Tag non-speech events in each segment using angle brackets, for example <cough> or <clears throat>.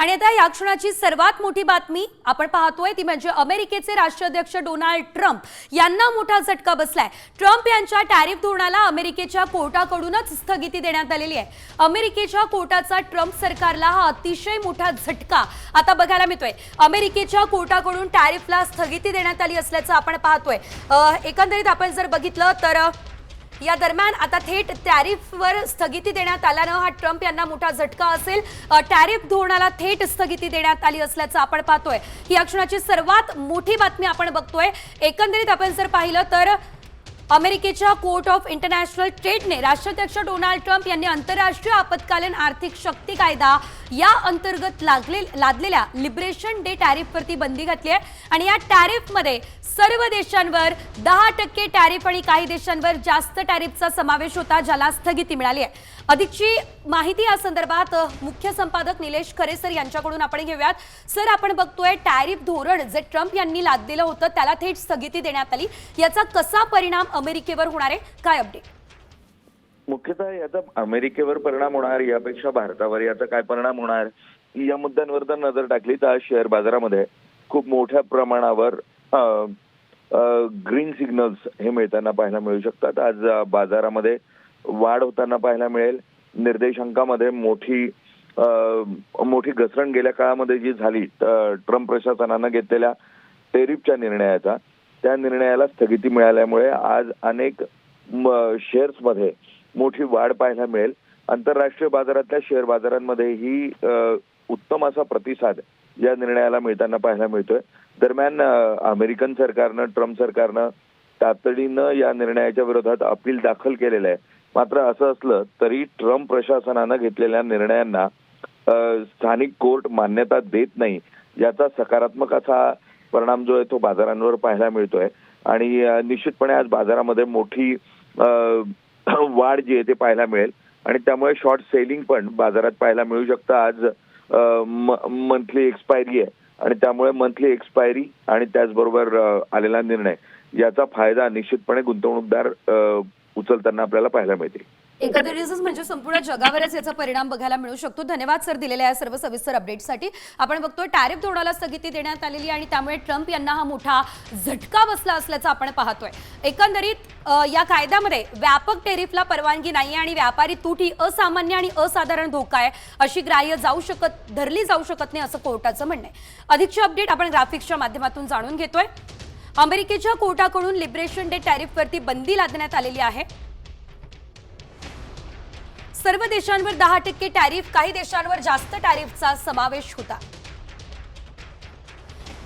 आणि आता या क्षणाची सर्वात मोठी बातमी आपण पाहतोय ती म्हणजे अमेरिकेचे राष्ट्राध्यक्ष डोनाल्ड ट्रम्प यांना मोठा झटका बसलाय. ट्रम्प यांच्या टॅरिफ धोरणाला अमेरिकेच्या कोर्टाकडूनच स्थगिती देण्यात आलेली आहे. अमेरिकेच्या कोर्टाचा ट्रम्प सरकारला हा अतिशय मोठा झटका आता बघायला मिळतोय. अमेरिकेच्या कोर्टाकडून टॅरिफला स्थगिती देण्यात आली असल्याचं आपण पाहतोय. एकंदरीत आपण जर बघितलं तर या दरम्यान आता थेट टॅरिफवर स्थगिती देण्यात आल्यानं हा ट्रम्प यांना मोठा झटका असेल. टॅरिफ धोरणाला थेट स्थगिती देण्यात आली असल्याचं आपण पाहतोय. ही या क्षणाची सर्वात मोठी बातमी आपण बघतोय. एकंदरीत आपण जर पाहिलं तर अमेरिकेच्या कोर्ट ऑफ इंटरनॅशनल ट्रेडने राष्ट्राध्यक्ष डोनाल्ड ट्रम्प यांनी आंतरराष्ट्रीय आपत्कालीन आर्थिक शक्ती कायदा या अंतर्गत लागले लादलेल्या लिबरेशन डे टॅरिफवरती बंदी घातली आहे. आणि या टॅरिफमध्ये सर्व देशांवर दहा टक्के टॅरिफ आणि काही देशांवर जास्त टॅरिफचा समावेश होता ज्याला स्थगिती मिळाली आहे. अधिकची माहिती या संदर्भात मुख्य संपादक निलेश खरे सर यांच्याकडून आपण घेऊयात. सर आपण बघतोय टॅरिफ धोरण जे ट्रम्प यांनी लादलेलं होतं त्याला थेट स्थगिती देण्यात आली. याचा कसा परिणाम अमेरिकेवर होणार आहे? काय अपडेट मुख्यतः याचा अमेरिकेवर परिणाम होणार यापेक्षा भारतावर याचा काय परिणाम होणार या मुद्द्यांवर जर नजर टाकली तर आज शेअर बाजारामध्ये खूप मोठ्या प्रमाणावर ग्रीन सिग्नल्स हे मिळताना पाहायला मिळू शकतात. आज बाजारामध्ये वाढ होताना पाहायला मिळेल. निर्देशांकामध्ये मोठी मोठी घसरण गेल्या काळामध्ये जी झाली ट्रम्प प्रशासनानं घेतलेल्या टेरिफच्या निर्णयाचा त्या निर्णयाला स्थगिती मिळाल्यामुळे आज अनेक शेअर्समध्ये मोठी वाढ पाहायला मिळेल. आंतरराष्ट्रीय बाजारातल्या शेअर बाजारांमध्येही उत्तम असा प्रतिसाद या निर्णयाला मिळताना पाहायला मिळतोय. दरम्यान अमेरिकन सरकारनं ट्रम्प सरकारनं तातडीनं या निर्णयाच्या विरोधात अपील दाखल केलेलं आहे. मात्र असं असलं तरी ट्रम्प प्रशासनानं घेतलेल्या निर्णयांना स्थानिक कोर्ट मान्यता देत नाही. याचा सकारात्मक असा परिणाम जो आहे तो बाजारांवर पाहायला मिळतोय. आणि निश्चितपणे आज बाजारामध्ये मोठी <clears throat> वाढ जी आहे ते पाहायला मिळेल. आणि त्यामुळे शॉर्ट सेलिंग पण बाजारात पाहायला मिळू शकतं. आज मंथली एक्सपायरी आहे. आणि त्यामुळे मंथली एक्सपायरी आणि त्याचबरोबर आलेला निर्णय याचा फायदा निश्चितपणे गुंतवणूकदार उचलताना आपल्याला पाहायला मिळतील. एकंदरीतच म्हणजे संपूर्ण जगावरच याचा परिणाम बघायला मिळू शकतो. धन्यवाद सर दिलेल्या या सर्व सविस्तर अपडेटसाठी आपण बघतोय टॅरिफ धोरणाला स्थगिती देण्यात आलेली आणि त्यामुळे ट्रम्प यांना हा मोठा झटका बसला असल्याचं आपण पाहतोय. एकंदरीत या कायद्यामध्ये व्यापक टेरिफला परवानगी नाही आणि व्यापारी तूट ही असामान्य आणि असाधारण धोका आहे अशी ग्राह्य जाऊ शकत धरली जाऊ शकत नाही असं कोर्टाचं म्हणणं आहे. अधिकची अपडेट आपण ग्राफिक्सच्या माध्यमातून जाणून घेतोय. अमेरिकेच्या कोर्टाकडून लिबरेशन डे टॅरिफवरती बंदी लादण्यात आलेली आहे. सर्व देशांवर दहा टक्के टॅरिफ काही देशांवर जास्त टॅरिफचा समावेश होता.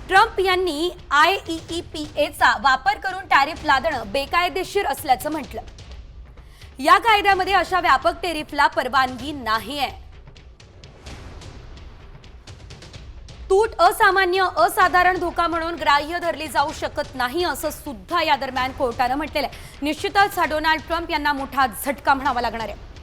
ट्रम्प यांनी आय ई पी एचा वापर करून टॅरिफ लादणं बेकायदेशीर असल्याचं म्हटलं. या कायद्यामध्ये अशा व्यापक टेरिफला परवानगी नाही आहे. तूट असामान्य असाधारण धोका म्हणून ग्राह्य धरली जाऊ शकत नाही असं सुद्धा या दरम्यान कोर्टानं म्हटलेलं आहे. निश्चितच हा डोनाल्ड ट्रम्प यांना मोठा झटका म्हणावा लागणार आहे.